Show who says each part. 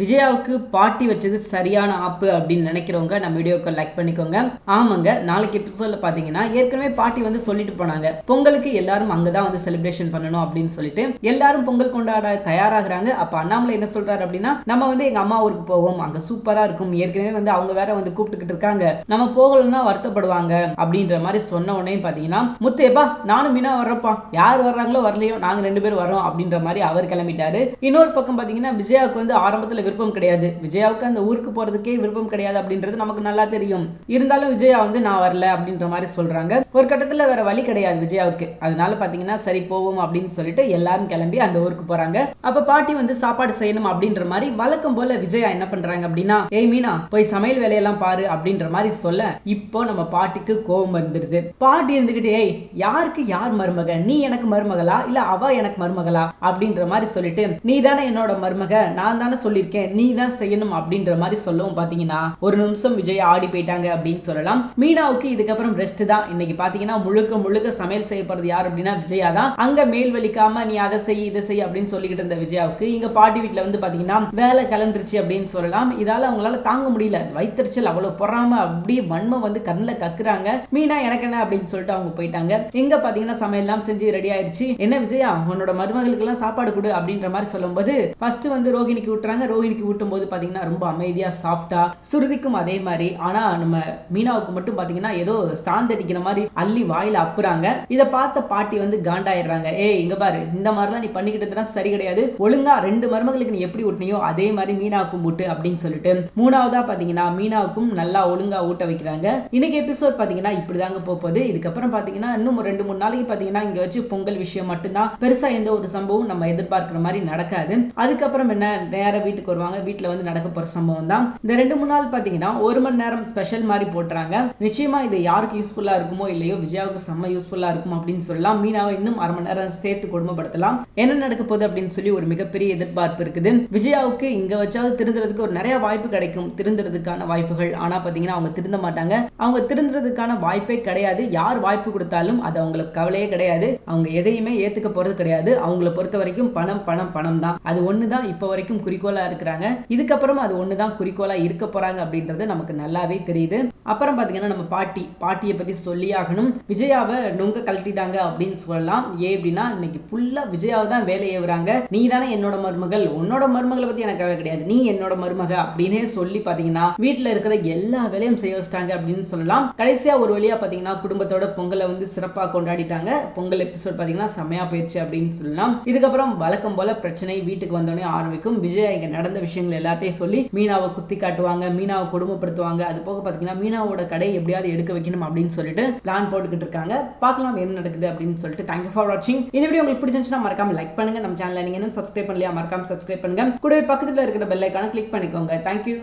Speaker 1: விஜயாவுக்கு பாட்டி வச்சது சரியான ஆப்பு அப்படின்னு நினைக்கிறவங்க நம்ம வீடியோக்கு லைக் பண்ணிக்கோங்க. ஆமாங்க நாளைக்கு எபிசோட்ல பாத்தீங்கன்னா ஏற்கனவே பாட்டி வந்து சொல்லிட்டு போனாங்க. பொங்கலுக்கு எல்லாரும் அங்கதான் வந்து செலிப்ரேஷன் பண்ணணும் அப்படின்னு சொல்லிட்டு எல்லாரும் பொங்கல் கொண்டாட தயாராகிறாங்க. அப்ப அண்ணாமலை என்ன சொல்றாரு அப்படின்னா நம்ம வந்து எங்க அம்மா ஊருக்கு போவோம். அங்க சூப்பரா இருக்கும். ஏற்கனவே வந்து அவங்க வேற வந்து கூப்பிட்டுக்கிட்டு இருக்காங்க. நம்ம போகலன்னா வருத்தப்படுவாங்க அப்படின்ற மாதிரி சொன்ன உடனே பாத்தீங்கன்னா முத்தேப்பா நானும் மீனா வர்றப்பா யார் வர்றாங்களோ வரலையோ நாங்க ரெண்டு பேரும் வரோம் அப்படின்ற மாதிரி அவர் கிளம்பிட்டாரு. இன்னொரு பக்கம் பாத்தீங்கன்னா விஜயாவுக்கு வந்து ஆரம்பத்துல விருப்பம் கிடையாது. விஜயாவுக்கு அந்த ஊருக்கு போறதுக்கே விருப்பம் கிடையாது அப்படின்றது நமக்கு நல்லா தெரியும். இருந்தாலும் விஜயா வந்து நான் வரல அப்படின்ற மாதிரி சொல்றாங்க. ஒரு கட்டத்துல வேற வழி கிடையாது விஜயாவுக்கு. அதனால பாத்தீங்கன்னா சரி போவோம் அப்படின்னு சொல்லிட்டு எல்லாரும் கிளம்பி அந்த ஊருக்கு போறாங்க. அப்ப பாட்டி வந்து சாப்பாடு செய்யணும் அப்படின்ற மாதிரி வழக்கம் போல விஜயா என்ன பண்றாங்க அப்படின்னா ஏய் மீனா போய் சமையல் வேலையெல்லாம் பாரு அப்படின்ற மாதிரி சொல்ல இப்போ நம்ம பாட்டிக்கு கோபம் வந்துருது. பாட்டி இருந்துகிட்டு ஏய் யாருக்கு யார் மருமக? நீ எனக்கு மருமகளா? இல்ல அவ எனக்கு மருமகளா? அப்படின்ற மாதிரி சொல்லிட்டு நீ தானே என்னோட மருமக. நான் தானே சொல்லியிருக்கேன். நீ தான் செய்யணும் அப்படின்ற மாதிரி சொல்லவும் பாத்தீங்கன்னா ஒரு நிமிஷம் விஜய் ஆடி போயிட்டாங்க அப்படின்னு சொல்லலாம். மீனாவுக்கு இதுக்கப்புறம் ரெஸ்ட் தான். இன்னைக்கு பாத்தீங்கன்னா முழுக்க முழுக்க சமையல் செய்யப்படுறது யார் அப்படின்னா விஜயா தான். அங்க மேல் வலிக்காம நீ அதை செய் இதை செய் அப்படின்னு சொல்லிக்கிட்டு இருந்த விஜயாவுக்கு இங்க பாட்டி வீட்டுல வந்து பாத்தீங்கன்னா வேலை கலந்துருச்சு அப்படின்னு சொல்லலாம். இதால அவங்களால தாங்க முடியல. வைத்தறிச்சல் அவ்வளவு பொறாம அப்படியே வன்மை வந்து கண்ணில் கக்குறாங்க. மீனா எனக்கு என்ன அப்படின்னு சொல்லிட்டு அவங்க போயிட்டாங்க. எங்க பாத்தீங்கன்னா சமையல்லாம் செஞ்சு ரெடி ஆயிருச்சு. என்ன விஜயா உன்னோட மருமகளுக்கு எல்லாம் சாப்பாடு கொடு அப்படின்ற மாதிரி சொல்லும்போது ஃபர்ஸ்ட் வந்து ரோகிணிக்கு விட்டுறாங்க. ரோகிணிக்கு ஊட்டும் போது பாத்தீங்கன்னா ரொம்ப அமைதியாக சாஃப்டாக சுருதிக்கும் அதே மாதிரி. ஆனால் நம்ம மீனாவுக்கு மட்டும் பார்த்தீங்கன்னா ஏதோ சாந்தடிக்கிற மாதிரி அள்ளி வாயில் அப்புறாங்க. இதை பார்த்த பாட்டி வந்து காண்டாயிடுறாங்க. ஏய் இங்கே பாரு இந்த மாதிரிலாம் நீ பண்ணிக்கிட்டதுனா சரி கிடையாது. ஒழுங்கா ரெண்டு மருமகளுக்கு நீ எப்படி ஊட்டினியோ அதே மாதிரி மீனாவுக்கும் ஊட்டு அப்படின்னு சொல்லிட்டு மூணாவதாக பார்த்தீங்கன்னா மீனாவுக்கும் நல்லா ஒழுங்காக ஊட்ட வைக்கிறாங்க. இன்னைக்கு எபிசோட் பார்த்தீங்கன்னா இப்படி தாங்க போகுது. இதுக்கப்புறம் பார்த்தீங்கன்னா இன்னும் ரெண்டு மூணு நாளைக்கு பார்த்தீங்கன்னா இங்கே வச்சு பொங்கல் விஷயம் மட்டும்தான். பெருசாக எந்த ஒரு சம்பவம் நம்ம எதிர்பார்க்குற மாதிரி நடக்காது. அதுக்கப்புறம் என்ன நேர வீட்டுக்கு வருவாங்க. வீட்டில் வந்து நடக்க போற சம்பவம் தான் இந்த ரெண்டு மூணு நாள் பாத்தீங்கன்னா ஒரு மணி நேரம் ஸ்பெஷல் மாதிரி போட்டுறாங்க. நிச்சயமா இது யாருக்கு யூஸ்ஃபுல்லா இருக்குமோ இல்லையோ விஜயாவுக்கு செம்ம யூஸ்ஃபுல்லா இருக்கும் அப்படின்னு சொல்லலாம். மீனாவை இன்னும் அரை மணி நேரம் சேர்த்து கொடுமைப்படுத்தலாம் என்ன நடக்க போகுது அப்படின்னு சொல்லி ஒரு மிகப்பெரிய எதிர்பார்ப்பு இருக்குது. விஜயாவுக்கு இங்க வச்சாவது திருந்துறதுக்கு ஒரு நிறைய வாய்ப்பு கிடைக்கும். திருந்துறதுக்கான வாய்ப்புகள். ஆனா பார்த்தீங்கன்னா அவங்க திருந்த மாட்டாங்க. அவங்க திருந்துறதுக்கான வாய்ப்பே கிடையாது. யார் வாய்ப்பு கொடுத்தாலும் அது அவங்களுக்கு கவலையே கிடையாது. அவங்க எதையுமே ஏற்றுக்க போறது கிடையாது. அவங்கள பொறுத்த வரைக்கும் பணம் பணம் பணம் தான் அது ஒன்று தான் இப்போ வரைக்கும் குறிக்கோளாக இருக்கு இருக்கிறாங்க. இதுக்கப்புறம் அது ஒன்று தான் குறிக்கோளா இருக்க போறாங்க அப்படின்றது நமக்கு நல்லாவே தெரியுது. அப்புறம் பாத்தீங்கன்னா நம்ம பாட்டி பாட்டியை பத்தி சொல்லியாகணும். விஜயாவை நொங்க கழட்டிட்டாங்க அப்படின்னு சொல்லலாம். ஏன் அப்படின்னா இன்னைக்கு ஃபுல்லா விஜயாவை தான் வேலை ஏவுறாங்க. நீ தானே என்னோட மருமகள். உன்னோட மருமகளை பத்தி எனக்கு கவலை கிடையாது. நீ என்னோட மருமக அப்படின்னே சொல்லி பார்த்தீங்கன்னா வீட்டில் இருக்கிற எல்லா வேலையும் செய்ய வச்சிட்டாங்க அப்படின்னு சொல்லலாம். கடைசியா ஒரு வழியா பாத்தீங்கன்னா குடும்பத்தோட பொங்கலை வந்து சிறப்பாக கொண்டாடிட்டாங்க. பொங்கல் எபிசோட் பாத்தீங்கன்னா செமையா போயிடுச்சு அப்படின்னு சொல்லலாம். இதுக்கப்புறம் வழக்கம் போல பிரச்சனை வீட்டுக்கு வந்தோடனே ஆரம்பிக்கும். விஜயா இங்க நடந்த விஷயங்கள் எல்லாத்தையும் சொல்லி மீனாவை குத்தி காட்டுவாங்க மீனாவை கொடுமைப்படுத்துவாங்க. அது போக பார்த்தீங்கன்னா மீனாவோட கடை எப்படியாவது எடுக்க வைக்கணும் அப்படின்னு சொல்லிட்டு பிளான் போட்டுக்கிட்டு இருக்காங்க. பார்க்கலாம் என்ன நடக்குது அப்படின்னு சொல்லிட்டு. தேங்க்யூ ஃபார் வாட்சிங் இந்த வீடியோ உங்களுக்கு பிடிச்சிருந்துச்சுன்னா மறக்காம லைக் பண்ணுங்க. நம்ம சேனலை நீங்க இன்னும் சப்ஸ்கிரைப் பண்ணலையா மறக்காம சப்ஸ்கிரைப் பண்ணுங்க. கூடவே பக்கத்தில் இருக்கிற பெல்லைக்கான கிளிக் பண்ணிக்கோங்க. தேங்க்யூ